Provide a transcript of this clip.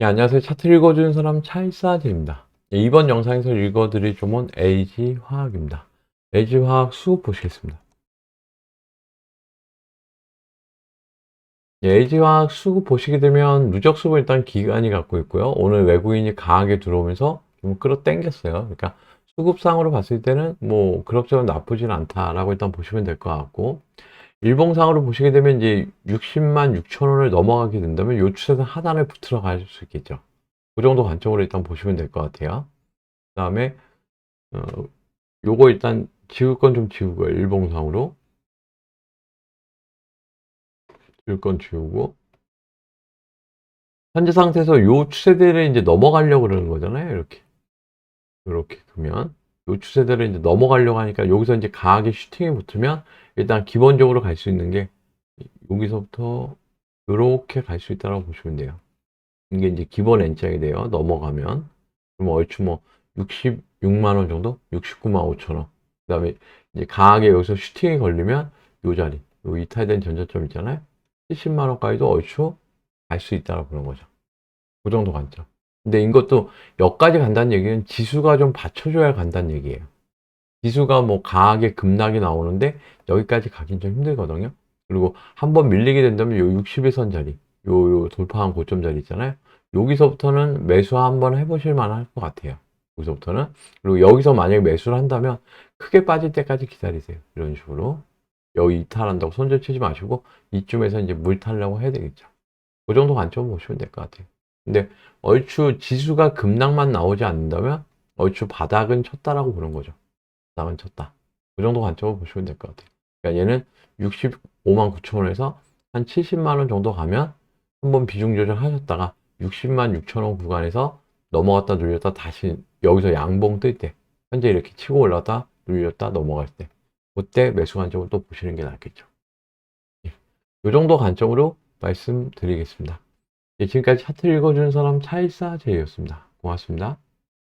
예, 안녕하세요. 차트 읽어주는 사람 차이사제입니다. 예, 이번 영상에서 읽어드릴 종목은 LG화학입니다. LG화학 수급 보시겠습니다. 예, LG화학 수급 보시게 되면 누적 수급 일단 기간이 갖고 있고요. 오늘 외국인이 강하게 들어오면서 좀 끌어당겼어요. 그러니까 수급상으로 봤을 때는 뭐 그럭저럭 나쁘진 않다라고 일단 보시면 될 것 같고 일봉상으로 보시게 되면 이제 60만 6천 원을 넘어가게 된다면 요 추세선 하단을 붙들어 갈 수 있겠죠. 그 정도 관점으로 일단 보시면 될 것 같아요. 그 다음에 어, 요거 일단 지울 건 좀 지우고요. 일봉상으로 지울 건 지우고 현재 상태에서 요 추세대를 이제 넘어가려고 그러는 거잖아요. 이렇게 이렇게 그러면 요 추세대를 이제 넘어가려고 하니까 여기서 이제 강하게 슈팅이 붙으면 일단 기본적으로 갈 수 있는 게 여기서부터 이렇게 갈 수 있다고 보시면 돼요. 이게 이제 기본 N장이 돼요. 넘어가면 그럼 얼추 뭐 66만 원 정도, 69만 5천 원. 그 다음에 이제 강하게 여기서 슈팅이 걸리면 요 자리, 요 이탈된 전저점 있잖아요. 70만 원까지도 얼추 갈 수 있다고 그런 거죠. 그 정도 관점. 근데 이것도 여기까지 간다는 얘기는 지수가 좀 받쳐줘야 간다는 얘기예요. 지수가 뭐 강하게 급락이 나오는데 여기까지 가긴 좀 힘들거든요. 그리고 한 번 밀리게 된다면 요 61선 자리, 요, 요 돌파한 고점 자리 있잖아요. 여기서부터는 매수 한번 해보실 만할 것 같아요. 여기서부터는. 그리고 여기서 만약에 매수를 한다면 크게 빠질 때까지 기다리세요. 이런 식으로. 여기 이탈한다고 손절 치지 마시고 이쯤에서 이제 물 타려고 해야 되겠죠. 그 정도 관점 보시면 될 것 같아요. 근데 얼추 지수가 급락만 나오지 않는다면 얼추 바닥은 쳤다라고 보는 거죠. 바닥은 쳤다. 그 정도 관점으로 보시면 될 것 같아요. 그러니까 얘는 65만 9천 원에서 한 70만 원 정도 가면 한번 비중 조절 하셨다가 60만 6천 원 구간에서 넘어갔다 눌렸다 다시 여기서 양봉 뜰 때 현재 이렇게 치고 올랐다 눌렸다 넘어갈 때 그때 매수 관점을 또 보시는 게 낫겠죠. 이 정도 관점으로 말씀드리겠습니다. 예, 지금까지 차트 읽어주는 사람 차일사 제이였습니다. 고맙습니다.